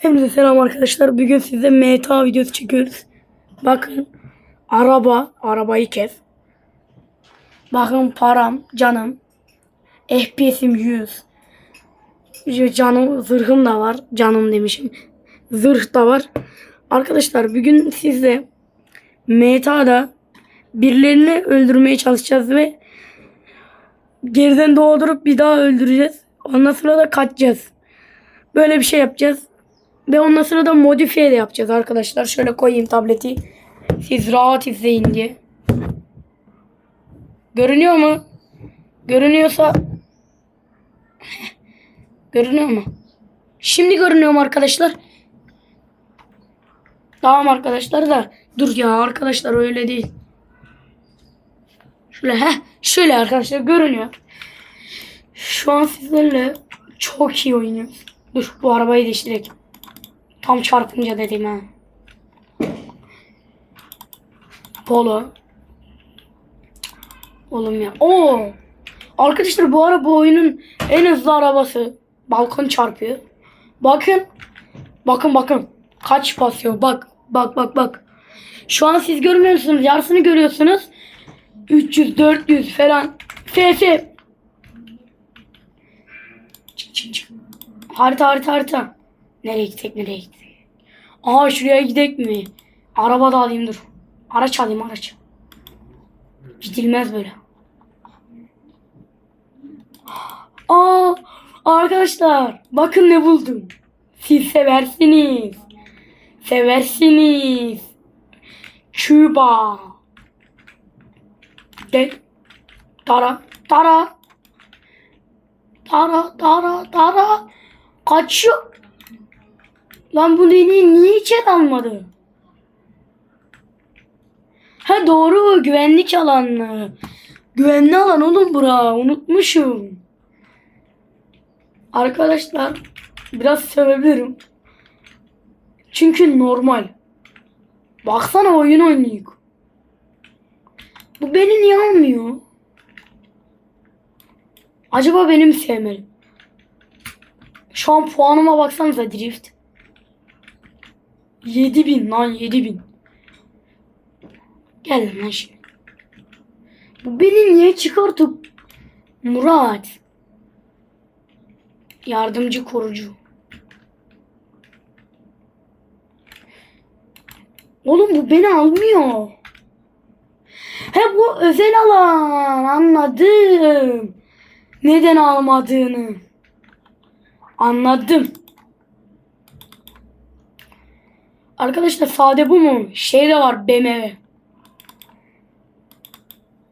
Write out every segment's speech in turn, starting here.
Hepinize selam arkadaşlar. Bugün size MTA videosu çekiyoruz. Bakın. Araba. Arabayı kes. Bakın param. Canım. FPS'im 100. Canım. Zırhım da var. Canım demişim. Zırh da var. Arkadaşlar bugün sizle MTA'da birilerini öldürmeye çalışacağız ve geriden doğdurup bir daha öldüreceğiz. Ondan sonra da kaçacağız. Böyle bir şey yapacağız. Ve ondan sonra da modifiye de yapacağız arkadaşlar. Şöyle koyayım tableti. Siz rahat izleyin diye. Görünüyor mu? Görünüyorsa Görünüyor mu? Şimdi görünüyor mu arkadaşlar? Tamam arkadaşlar da dur ya arkadaşlar öyle değil. Şöyle heh, şöyle arkadaşlar görünüyor. Şu an sizlerle çok iyi oynuyoruz. Dur bu arabayı değiştirek. Tam çarpınca dedim ha. Polo. Oğlum ya. Oo. Arkadaşlar bu ara bu oyunun en hızlı arabası. Balkon çarpıyor. Bakın. Bakın bakın. Kaç basıyor. Bak. Bak bak bak. Şu an siz görmüyorsunuz. Yarısını görüyorsunuz. 300 400 falan. FF. Harita harita harita. Nereye gidecek nereye gidecek? Aa şuraya gidek mi? Araba da alayım dur. Araç alayım araç. Gidilmez böyle. Aa arkadaşlar bakın ne buldum. Siz seversiniz. Seversiniz. Küba. Gel. Tara. Tara. Tara. Tara. Tara. Kaçıyor. Lan bu beni niye içeri almadı? Ha doğru güvenlik alanı. Güvenli alan oğlum bura. Unutmuşum. Arkadaşlar biraz sevebilirim. Çünkü normal. Baksana oyun oynuyor. Bu beni niye almıyor? Acaba benim sevmeli. Şu an puanıma baksanıza drift. 7000 lan 7000. Gel lan şimdi. Bu beni niye çıkartıp Murat. Yardımcı korucu. Oğlum bu beni almıyor. He bu özel alan. Anladım. Neden almadığını. Anladım. Arkadaşlar sade bu mu? Şey de var BMW.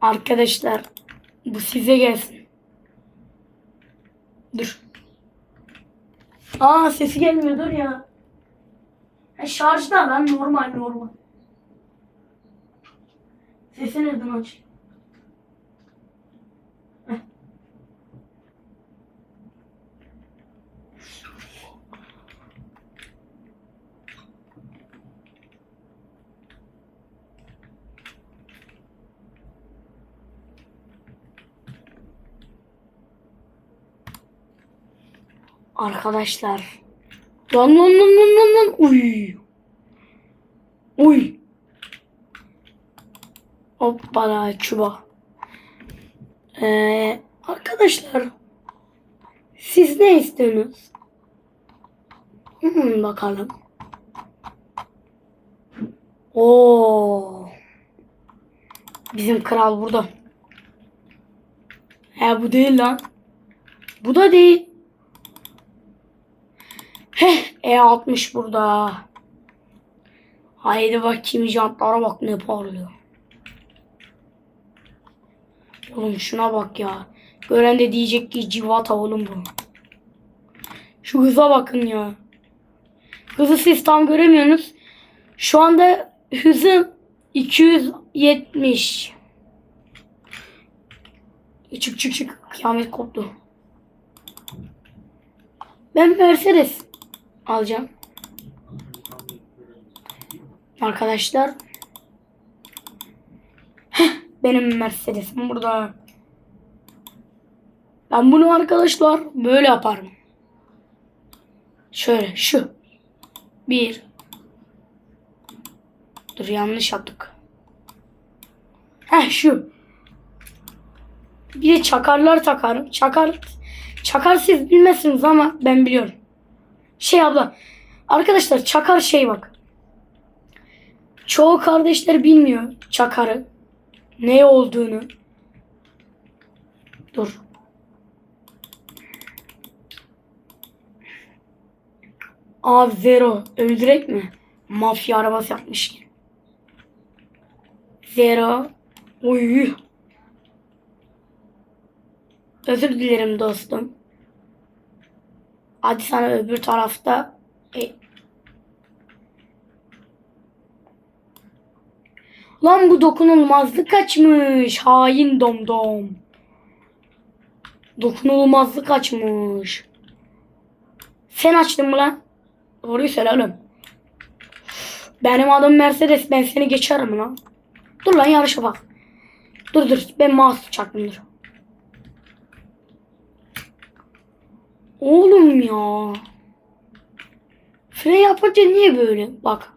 Arkadaşlar bu size gelsin. Dur. Aa sesi gelmiyor dur ya. Ha, şarjda lan normal normal. Sesi nereden aç? Arkadaşlar. Lan lan lan lan lan lan. Uy. Uy. Hoppala çuba. Ee, arkadaşlar. Siz ne istiyorsunuz? Hmm, bakalım. Oo. Bizim kral burada. He bu değil lan. Bu da değil. Heh E60 burada. Haydi bakayım jantlara bak ne parlıyor. Oğlum şuna bak ya. Gören de diyecek ki civata oğlum bu. Şu hıza bakın ya. Hızı siz tam göremiyorsunuz. Şu anda hızım 270. Çık çık çık. Kıyamet koptu. Ben Mercedes alacağım. Arkadaşlar. Heh, benim Mercedes'im burada. Ben bunu arkadaşlar böyle yaparım. Şöyle şu. Bir. Dur yanlış yaptık. Heh şu. Bir de çakarlar takarım. Çakar çakar siz bilmezsiniz ama ben biliyorum. Şey abla. Arkadaşlar çakar şey bak. Çoğu kardeşler bilmiyor çakarı. Ne olduğunu. Dur. Abi Zero öldürek mi? Mafya arabası yapmış ki. Zero. Uy. Özür dilerim dostum. Hadi sana öbür tarafta e, Lan bu dokunulmazlık açmış. Hain domdom. Dokunulmazlık açmış. Sen açtın mı lan? Doğruyu söyle oğlum. Benim adım Mercedes. Ben seni geçerim lan. Dur lan yarışa bak. Dur dur. Ben mouse çaktım dur. Oğlum ya. Fren yapınca niye böyle? Bak.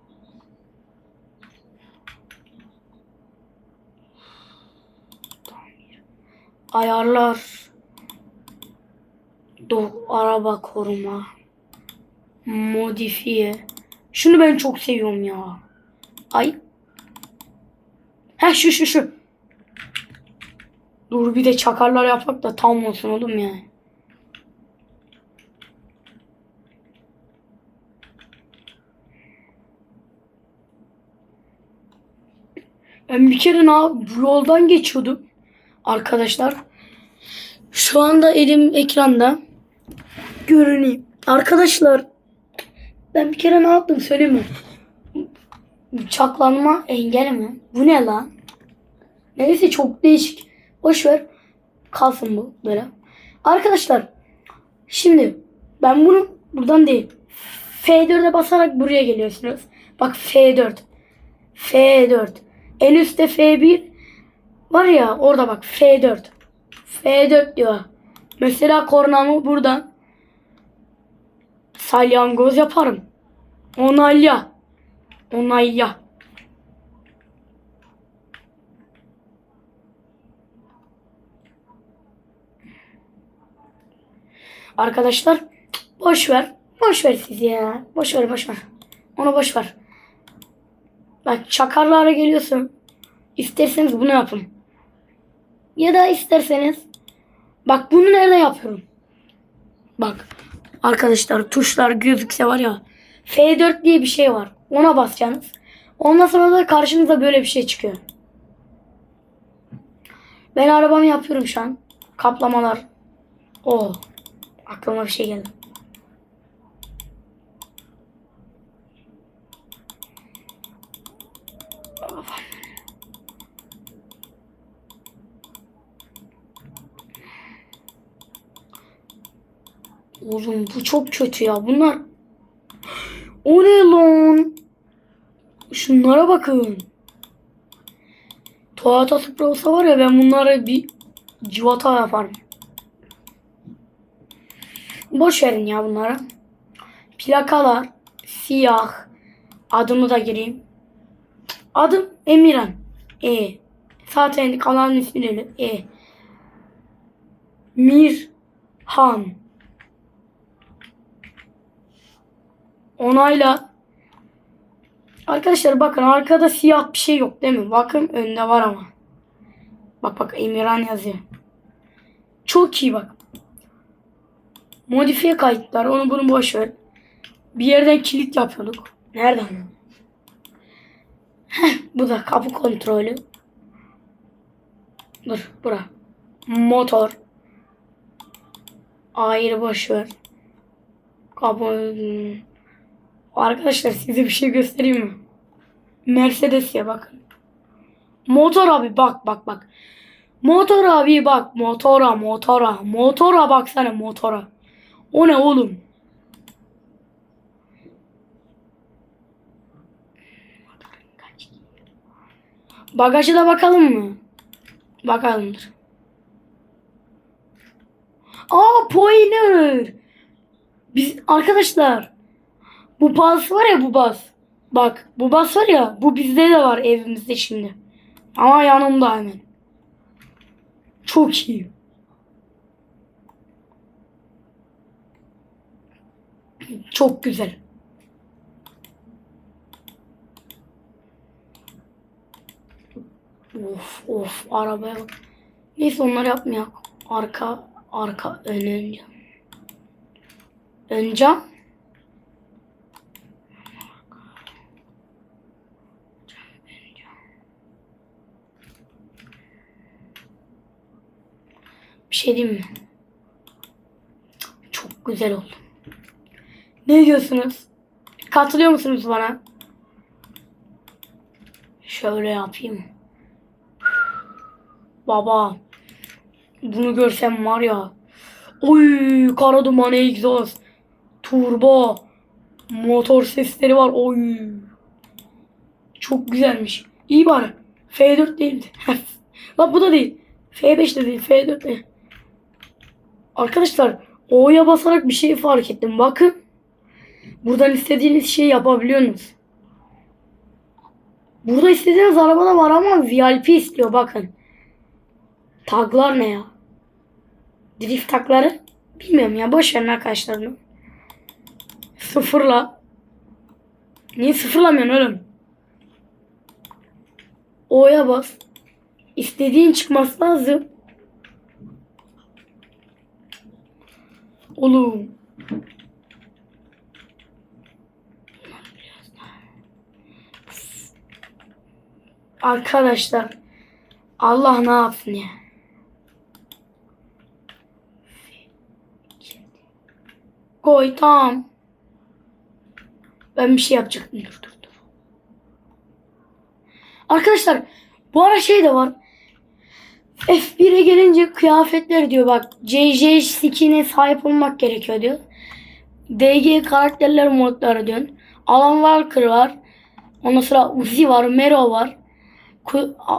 Ayarlar. Do araba koruma. Modifiye. Şunu ben çok seviyorum ya. Ay. Heh şu şu şu. Dur bir de çakarlar yapak da tam olsun oğlum ya. Ben bir kere bu yoldan geçiyordum. Arkadaşlar. Şu anda elim ekranda. Görüneyim. Arkadaşlar. Ben bir kere ne yaptım söyleyeyim mi? Bıçaklanma engel mi? Bu ne lan? Neyse çok değişik. Boş ver. Kalsın bu böyle. Arkadaşlar. Şimdi ben bunu buradan değil. F4'e basarak buraya geliyorsunuz. Bak F4. F4. En üstte F1 var ya orada bak F4. F4 diyor. Mesela kornamı buradan salyangoz yaparım. Onayla. Onayla. Arkadaşlar boş ver. Boş ver siz ya. Boş ver boş ver. Onu boş ver. Bak çakarlara geliyorsun. İsterseniz bunu yapın. Ya da isterseniz bak bunu nerede yapıyorum? Bak arkadaşlar tuşlar gözükse var ya F4 diye bir şey var. Ona basacaksınız. Ondan sonra da karşınıza böyle bir şey çıkıyor. Ben arabamı yapıyorum şu an. Kaplamalar. O. Aklıma bir şey geldi. Oğlum bu çok kötü ya. Bunlar o ne lan? Şunlara bakın. Toyota Supra olsa var ya ben bunlara bir civata yaparım. Boş verin ya bunlara. Plakalar siyah. Adımı da gireyim. Adım Emirhan. E. Zaten kanalın ismi öyle. E. Mirhan. Onayla. Arkadaşlar bakın arkada siyah bir şey yok değil mi? Bakın önde var ama. Bak bak Emirhan yazıyor. Çok iyi bak. Modifiye kayıtlar onu bunu boş ver. Bir yerden kilit yapıyorduk. Nereden? Heh, bu da kapı kontrolü. Dur bura. Motor. Ayrı boş ver. Kapı Arkadaşlar size bir şey göstereyim mi? Mercedes ya bakın. Motor abi bak bak bak. Motor abi bak motora motora motora baksana motora. O ne oğlum? Bagajı da bakalım mı? Bakalımdır. Aa Poiner. Biz arkadaşlar Bu bas var ya bu bas. Bak bu bas var ya bu bizde de var evimizde şimdi. Ama yanımda hemen. Çok iyi. Çok güzel. Of of arabaya bak. Neyse onları yapmayak. Arka arka ön ön. Bir şey diyeyim mi? Çok güzel oldu. Ne diyorsunuz? Katılıyor musunuz bana? Şöyle yapayım. Baba. Bunu görsem var ya. Oy kara duman egzoz. Turbo. Motor sesleri var. Oy. Çok güzelmiş. İyi bari. F4 değildi. Lan bu da değil. F5 de değil. F4 de. Arkadaşlar O'ya basarak bir şey fark ettim. Bakın. Buradan istediğiniz şeyi yapabiliyorsunuz. Burada istediğiniz arabada var ama VIP istiyor bakın. Taglar ne ya? Drift tagları? Bilmiyorum ya boş verin arkadaşlar bunu. Sıfırla. Niye sıfırlamıyorsun oğlum? O'ya bas. İstediğin çıkması lazım. Oğlum. Arkadaşlar Allah ne yapsın ya. Koy tamam. Ben bir şey yapacaktım. Dur dur dur. Arkadaşlar bu ara şey de var. F1'e gelince kıyafetler diyor bak. JJ skin'e sahip olmak gerekiyor diyor. DG karakterler modları diyor. Alan Walker var. Ondan sonra Uzi var. Mero var.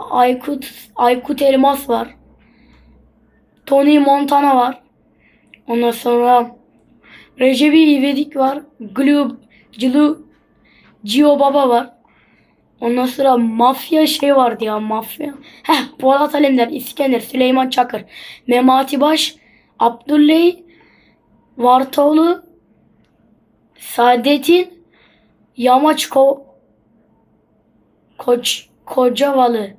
Aykut, Aykut Elmas var. Tony Montana var. Ondan sonra Recebi İvedik var. Glu, Glu, Gio Baba var. Ondan sonra mafya şey vardı ya mafya. Heh Polat Alemdar, İskender, Süleyman Çakır, Memati Baş, Abdülley, Vartoğlu, Saadettin, Yamaç Ko Koç Kocavalı.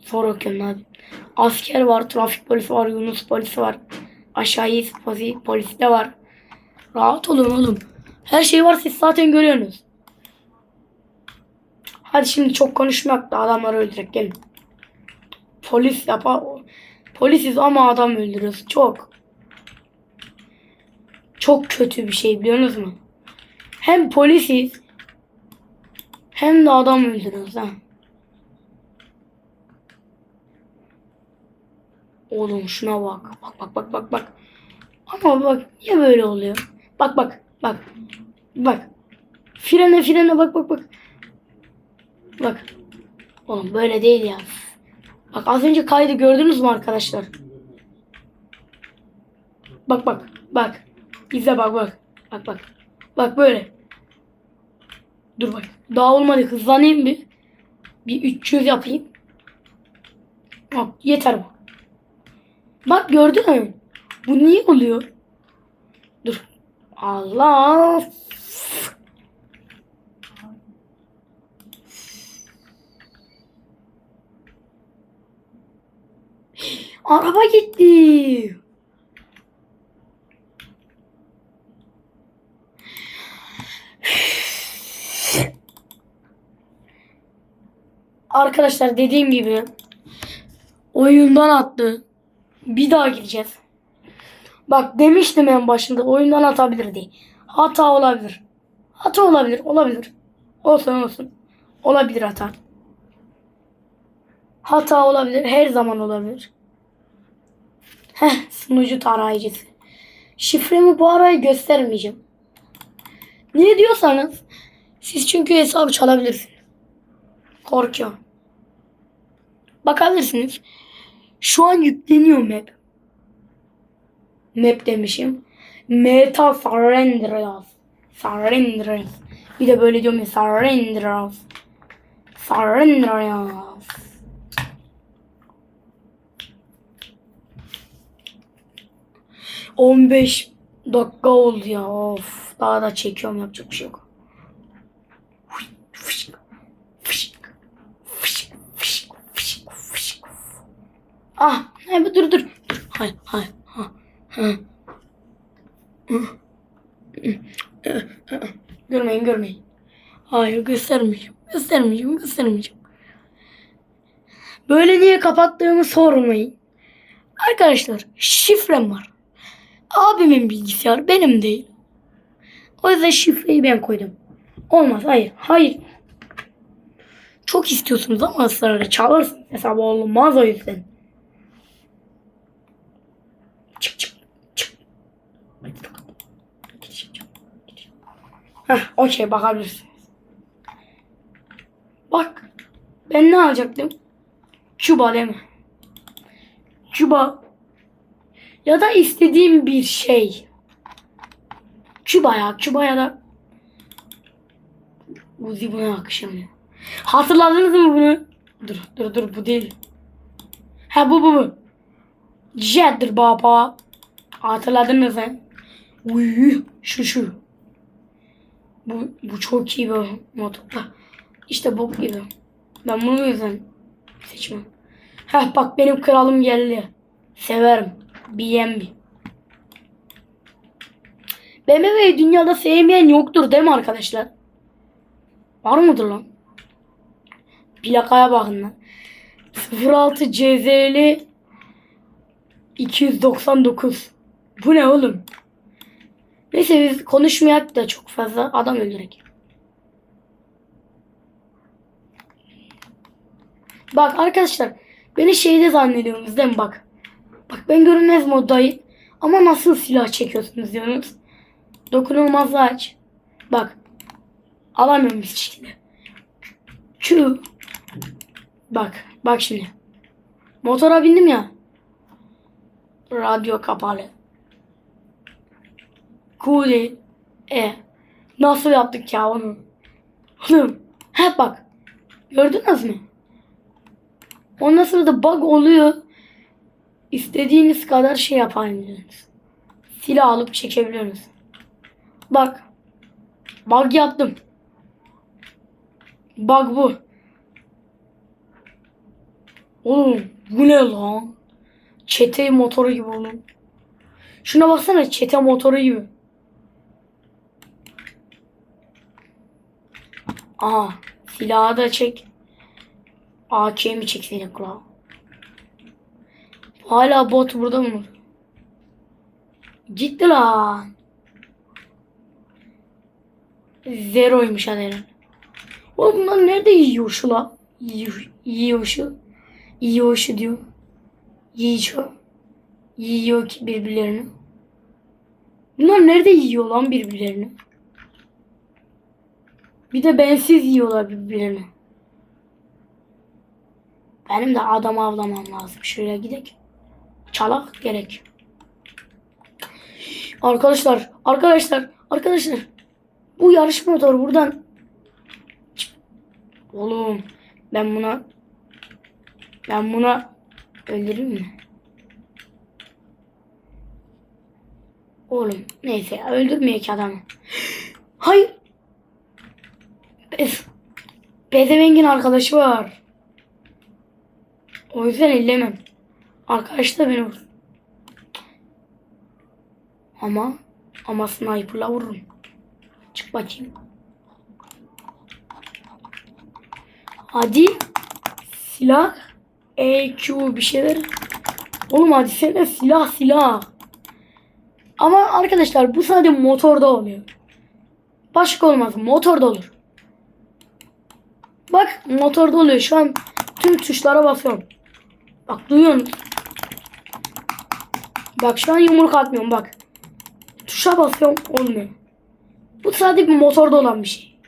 Zor okuyorum abi. Asker var, trafik polisi var, Yunus polisi var. Aşağıyı polisi, polisi de var. Rahat olun oğlum. Her şey var siz zaten görüyorsunuz. Hadi şimdi çok konuşmak da adamları öldürek gelin. Polis yapar. Polisiz ama adam öldürüyoruz. Çok. Çok kötü bir şey biliyorsunuz mu? Hem polisiz hem de adam öldürüyoruz ha. Oğlum şuna bak. Bak bak bak bak bak. Ama bak niye böyle oluyor? Bak bak bak. Bak. Frene frene bak bak bak. Bak. Oğlum böyle değil ya. Bak az önce kaydı gördünüz mü arkadaşlar? Bak bak bak. İzle bak bak. Bak bak. Bak böyle. Dur bak. Daha olmadı. Hızlanayım bir. Bir 300 yapayım. Bak yeter bu. Bak gördün mü? Bu niye oluyor? Dur. Allah. Araba gitti. Arkadaşlar dediğim gibi oyundan attı. Bir daha gideceğiz. Bak demiştim en başında oyundan atabilir diye. Hata olabilir. Hata olabilir. Olabilir. Olsun olsun. Olabilir hata. Hata olabilir. Her zaman olabilir. Heh sunucu tarayıcısı. Şifremi bu arayı göstermeyeceğim. Niye diyorsanız siz çünkü hesabı çalabilirsiniz. Korkuyorum. Bakabilirsiniz. Şu an yükleniyor map. Map demişim. Meta San Andreas. Surrender. Bir de böyle diyorum ya surrender. Surrender. 15 dakika oldu ya. Of. Daha da çekiyorum yapacak bir şey yok. Ah, hayır dur dur. Hay hay ha. ha. Görmeyin görmeyin. Hayır göstermeyeceğim. Göstermeyeceğim göstermeyeceğim. Böyle niye kapattığımı sormayın. Arkadaşlar şifrem var. Abimin bilgisayarı benim değil. O yüzden şifreyi ben koydum. Olmaz hayır hayır. Çok istiyorsunuz ama ısrarla çalarsın. Hesabı olmaz o yüzden. Çık çık çık. Heh okey bakabilirsiniz. Bak. Ben ne alacaktım? Küba değil mi? Küba. Ya da istediğim bir şey. Küba ya. Küba ya da Uzi buna yakışamıyor. Hatırladınız mı bunu? Dur dur dur bu değil. Ha bu bu bu. Jet'dir baba. Hatırladınız mı? Uy, şu şu. Bu, bu çok iyi bir motor. İşte bok gibi. Ben bunu yüzden seçmem. Heh bak benim kralım geldi. Severim. BMW. BMW'yi dünyada sevmeyen yoktur değil mi arkadaşlar? Var mıdır lan? Plakaya bakın lan. 06 CZ'li 299. Bu ne oğlum? Neyse biz konuşmayak da çok fazla adam öldürek. Bak arkadaşlar beni şeyde zannediyorsunuz değil mi bak. Bak ben görünmez moddayım ama nasıl silah çekiyorsunuz diyorsunuz. Dokunulmazlığı aç. Bak. Alamıyorum hiç şekilde. Q. Bak. Bak şimdi. Motora bindim ya. Radyo kapalı. Değil. E. Nasıl yaptık ya onu? Oğlum. Hep bak. Gördünüz mü? Ondan sonra da bug oluyor. İstediğiniz kadar şey yapabilirsiniz. Silah alıp çekebiliyorsunuz. Bak. Bug yaptım. Bug bu. Oğlum bu ne lan? Çete motoru gibi oğlum. Şuna baksana çete motoru gibi. Aha silahı da çek. AK'mi çekseydik la. Hala bot burada mı? Gitti lan. Zeroymuş haberin. Oğlum bunlar nerede yiyor şu la? Yiyor, yiyor şu. Yiyor şu diyor. Yiyor. Yiyor ki birbirlerini. Bunlar nerede yiyor lan birbirlerini? Bir de bensiz yiyorlar birbirlerini. Benim de adam avlamam lazım. Şöyle gidelim. Çalak gerek. Arkadaşlar, arkadaşlar, arkadaşlar. Bu yarış motoru buradan. Oğlum ben buna ben buna öldüreyim mi? Oğlum neyse öldürmeye ki adamı. Hayır. Bez. Bezevengin arkadaşı var. O yüzden ellemem. Arkadaş da beni vurur. Ama ama sniper'la vururum. Çık bakayım. Hadi. Silah. EQ bir şeyler. Oğlum hadi sen silah silah. Ama arkadaşlar bu sadece motorda oluyor. Başka olmaz. Motorda olur. Bak motorda oluyor. Şu an tüm tuşlara basıyorum. Bak duyuyorsun. Bak şu an yumruk atmıyorum bak. Tuşa basıyorum olmuyor. Bu sadece bir motorda olan bir şey.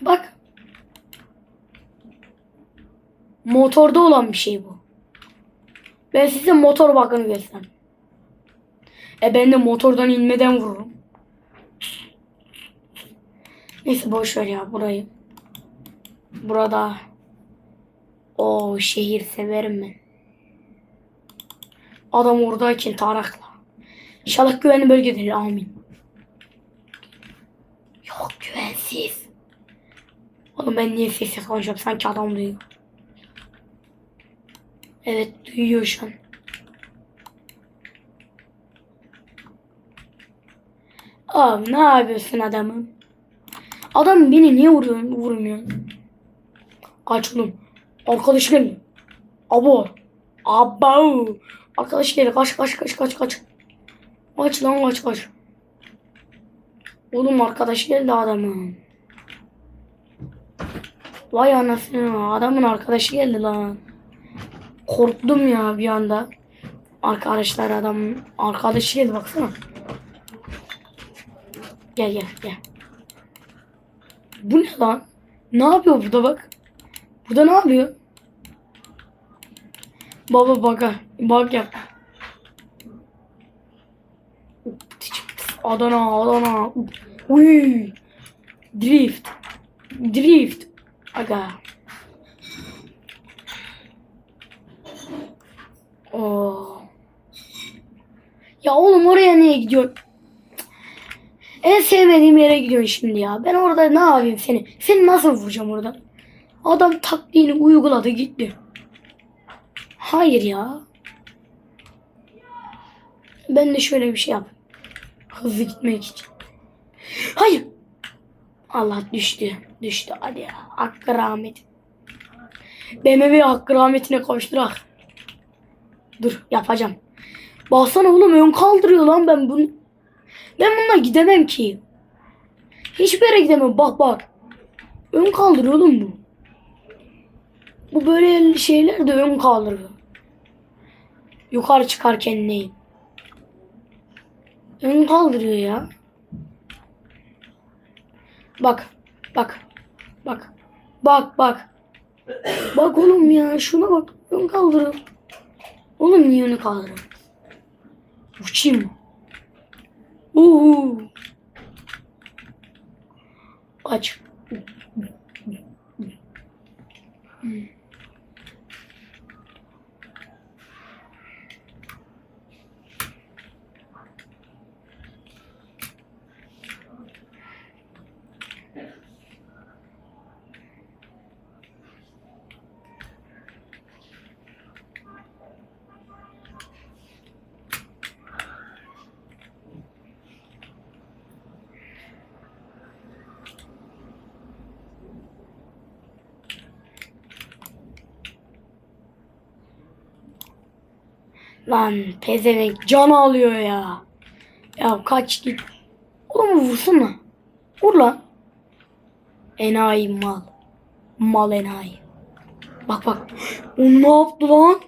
Bak. Motorda olan bir şey bu. Ben size motor bakını göstereyim. E ben de motordan inmeden vururum. Neyse boş ver ya burayı. Burada o şehir severim ben. Adam oradayken tarakla. İnşallah güvenli bölgedir. Amin. Yok güvensiz. Oğlum ben niye sesle konuşuyorum? Sanki adam duyuyor. Evet duyuyor şu an. Abi ne yapıyorsun adamım? Adam beni niye vuruyor, vurmuyor? Kaç oğlum. Arkadaş geldi. Abo. Abo. Arkadaş geldi. Kaç kaç kaç kaç kaç. Kaç lan kaç kaç. Oğlum arkadaş geldi adamın. Vay anasını adamın arkadaşı geldi lan. Korktum ya bir anda. Arkadaşlar adam arkadaşı geldi baksana. Gel gel gel. Bu ne lan? Ne yapıyor burada bak. Burada ne yapıyor? Baba baka. Bak yap. Adana Adana. Uy. Drift. Drift. Aga. Oo. Ya oğlum oraya niye gidiyorsun? En sevmediğim yere gidiyorsun şimdi ya. Ben orada ne yapayım seni? Seni nasıl vuracağım orada? Adam taktiğini uyguladı gitti. Hayır ya. Ben de şöyle bir şey yap. Hızlı gitmek için. Hayır. Allah düştü. Düştü hadi ya. Hakkı rahmet. BMW hakkı rahmetine kavuşturak. Dur yapacağım. Baksana oğlum ön kaldırıyor lan ben bunu. Ben bununla gidemem ki. Hiçbir yere gidemem. Bak bak. Ön kaldırıyor oğlum bu. Bu böyle şeyler de ön kaldırıyor. Yukarı çıkarken neyim? Ön kaldırıyor ya. Bak. Bak. Bak. Bak bak. Bak oğlum ya şuna bak. Ön kaldırıyor. Oğlum niye önü kaldırıyor? Uçayım? Uhu. Aç. Lan pezevenk can alıyor ya. Ya kaç git. Oğlum vursana. Vur lan. Enayi mal. Mal enayi. Bak bak. O ne yaptı lan?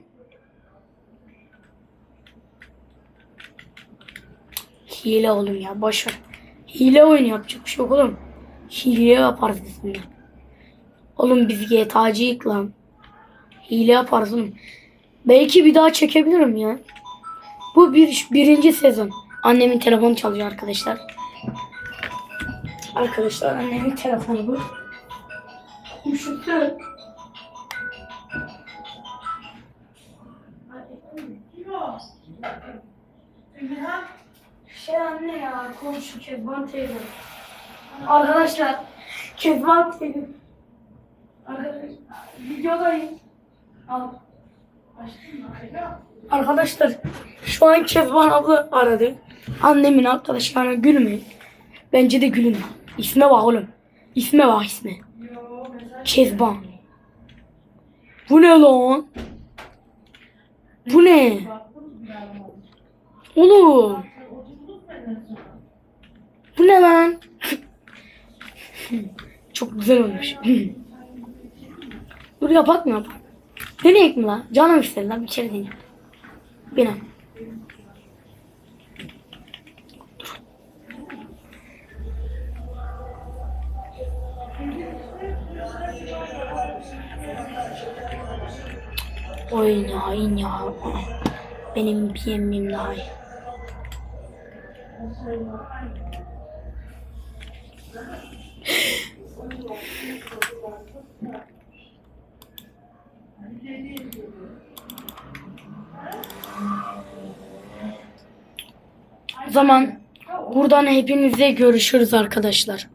Hile oğlum ya boş ver. Hile oyunu yapacak bir şey yok oğlum. Hile yaparız biz. Oğlum biz GTA'cıyık lan. Hile yaparız oğlum. Belki bir daha çekebilirim ya. Bu bir, birinci sezon. Annemin telefonu çalıyor arkadaşlar. Arkadaşlar annemin telefonu bu. Üşüttü. Şey anne ya komşu Kezban. Arkadaşlar Kezban teyze. Arkadaşlar videodayım. Al. Arkadaşlar şu an Kezban abla aradı. Annemin arkadaşlarına gülmeyin. Bence de gülün. İsme bak oğlum. İsme bak isme. Kezban. Bu ne lan? Bu ne? Oğlum. Bu ne lan? Çok güzel olmuş. Dur yapak mı yapak? Deneyek mi lan? Canım istedi lan bir kere deneyim. Benim. Oyun hain ya. Benim PM'im daha iyi. Zaman buradan hepinize görüşürüz arkadaşlar.